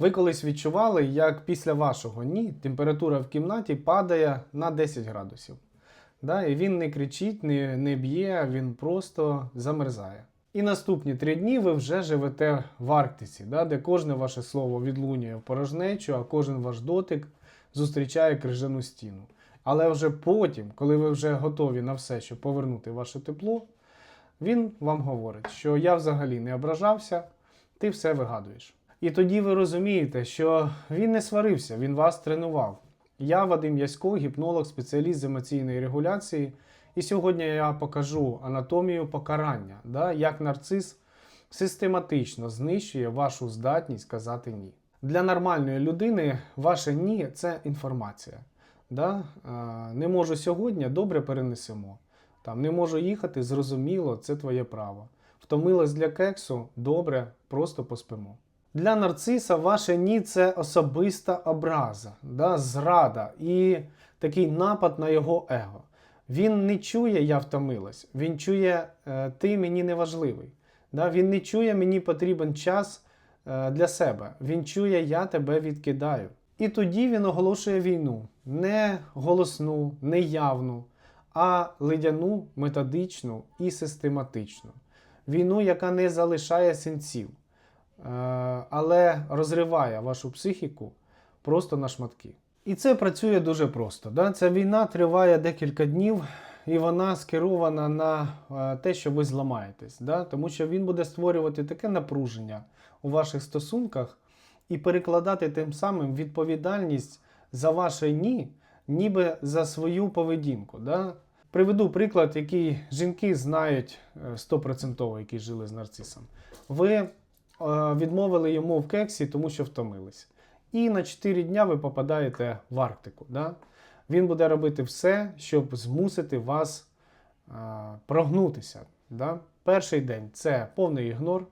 Ви колись відчували, як після вашого ні температура в кімнаті падає на 10 градусів. Да? І він не кричить, не, не б'є, він просто замерзає. І наступні три дні ви вже живете в Арктиці, да? де кожне ваше слово відлунює в порожнечу, а кожен ваш дотик зустрічає крижану стіну. Але вже потім, коли ви вже готові на все, щоб повернути ваше тепло, він вам говорить, що я взагалі не ображався, ти все вигадуєш. І тоді ви розумієте, що він не сварився, він вас тренував. Я Вадим Ясько, гіпнолог, спеціаліст з емоційної регуляції. І сьогодні я покажу анатомію покарання, да, як нарцис систематично знищує вашу здатність казати ні. Для нормальної людини ваше ні це інформація. Да? Не можу сьогодні, добре перенесемо. Там не можу їхати, зрозуміло, це твоє право. Втомилась для кексу, добре, просто поспимо. Для нарциса ваше ні це особиста образа, да, зрада і такий напад на його его. Він не чує я втомилась, він чує е, ти мені не важливий. Да? Він не чує мені потрібен час е, для себе. Він чує я тебе відкидаю. І тоді він оголошує війну не голосну, не явну, а ледяну, методичну і систематичну. Війну, яка не залишає синців, е, але розриває вашу психіку просто на шматки. І це працює дуже просто. Да? Ця війна триває декілька днів, і вона скерована на е, те, що ви зламаєтесь. Да? Тому що він буде створювати таке напруження у ваших стосунках і перекладати тим самим відповідальність за ваше ні, ніби за свою поведінку. Да? Приведу приклад, який жінки знають е, стопроцентово, які жили з нарцисом. Ви е, відмовили йому в кексі, тому що втомились. І на 4 дня ви попадаєте в Арктику. Да? Він буде робити все, щоб змусити вас е, прогнутися. Да? Перший день це повний ігнор,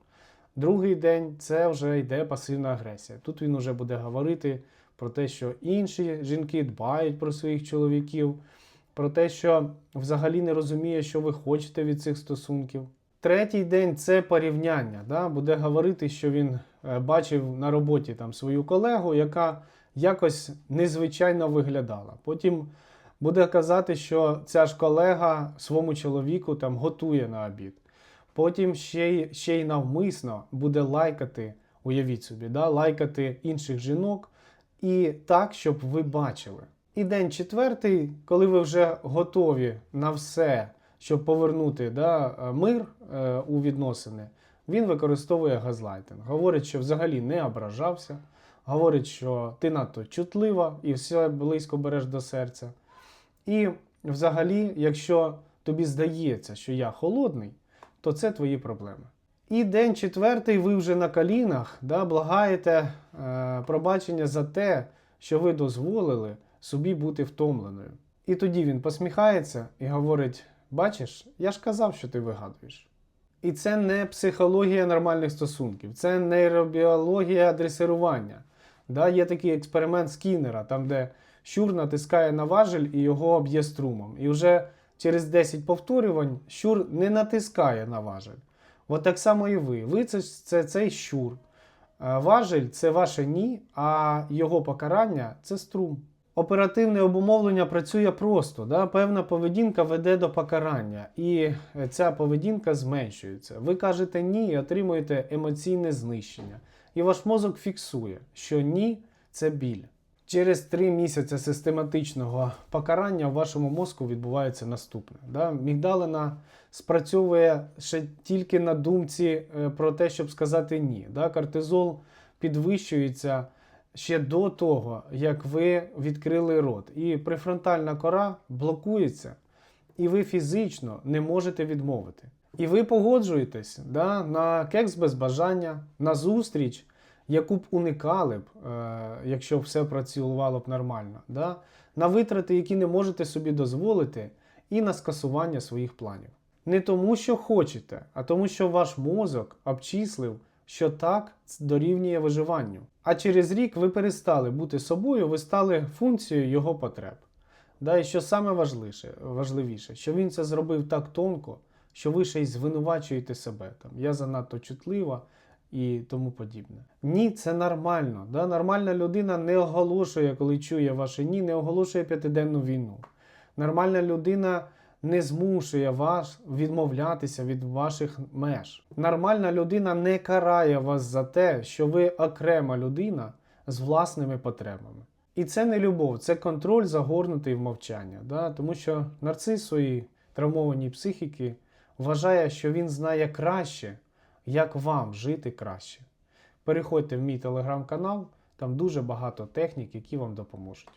другий день це вже йде пасивна агресія. Тут він вже буде говорити про те, що інші жінки дбають про своїх чоловіків, про те, що взагалі не розуміє, що ви хочете від цих стосунків. Третій день це порівняння. Да? Буде говорити, що він е, бачив на роботі там свою колегу, яка якось незвичайно виглядала. Потім буде казати, що ця ж колега своєму чоловіку там готує на обід. Потім ще й, ще й навмисно буде лайкати, уявіть собі, да? лайкати інших жінок і так, щоб ви бачили. І день четвертий, коли ви вже готові на все, щоб повернути да, мир е, у відносини, він використовує газлайтинг. Говорить, що взагалі не ображався, говорить, що ти надто чутлива і все близько береш до серця. І взагалі, якщо тобі здається, що я холодний, то це твої проблеми. І день четвертий, ви вже на колінах да, благаєте е, пробачення за те, що ви дозволили собі бути втомленою. І тоді він посміхається і говорить: Бачиш, я ж казав, що ти вигадуєш. І це не психологія нормальних стосунків, це нейробіологія дресирування. Да, є такий експеримент Скіннера, там, де щур натискає на важель і його б'є струмом. І вже через 10 повторювань щур не натискає на важель. От так само і ви. Ви це, це цей щур. Е, Важель це ваше ні, а його покарання це струм. Оперативне обумовлення працює просто. Да? Певна поведінка веде до покарання, і ця поведінка зменшується. Ви кажете ні і отримуєте емоційне знищення. І ваш мозок фіксує, що ні це біль. Через три місяці систематичного покарання в вашому мозку відбувається наступне. Да? Мігдалина спрацьовує ще тільки на думці е, про те, щоб сказати ні. Да? Кортизол підвищується ще до того, як ви відкрили рот. І префронтальна кора блокується, і ви фізично не можете відмовити. І ви погоджуєтесь да, на кекс без бажання, на зустріч, яку б уникали б, е, якщо все працювало б нормально, да, на витрати, які не можете собі дозволити, і на скасування своїх планів. Не тому, що хочете, а тому, що ваш мозок обчислив, що так дорівнює виживанню. А через рік ви перестали бути собою, ви стали функцією його потреб. Да, і що саме важливіше, важливіше, що він це зробив так тонко, що ви ще й звинувачуєте себе. Там, Я занадто чутлива, і тому подібне. Ні, це нормально. Да? Нормальна людина не оголошує, коли чує ваше ні, не оголошує п'ятиденну війну. Нормальна людина не змушує вас відмовлятися від ваших меж. Нормальна людина не карає вас за те, що ви окрема людина з власними потребами. І це не любов, це контроль загорнутий в мовчання. Да? Тому що нарцис своїй травмованій психіки вважає, що він знає краще, як вам жити краще. Переходьте в мій телеграм-канал, там дуже багато технік, які вам допоможуть.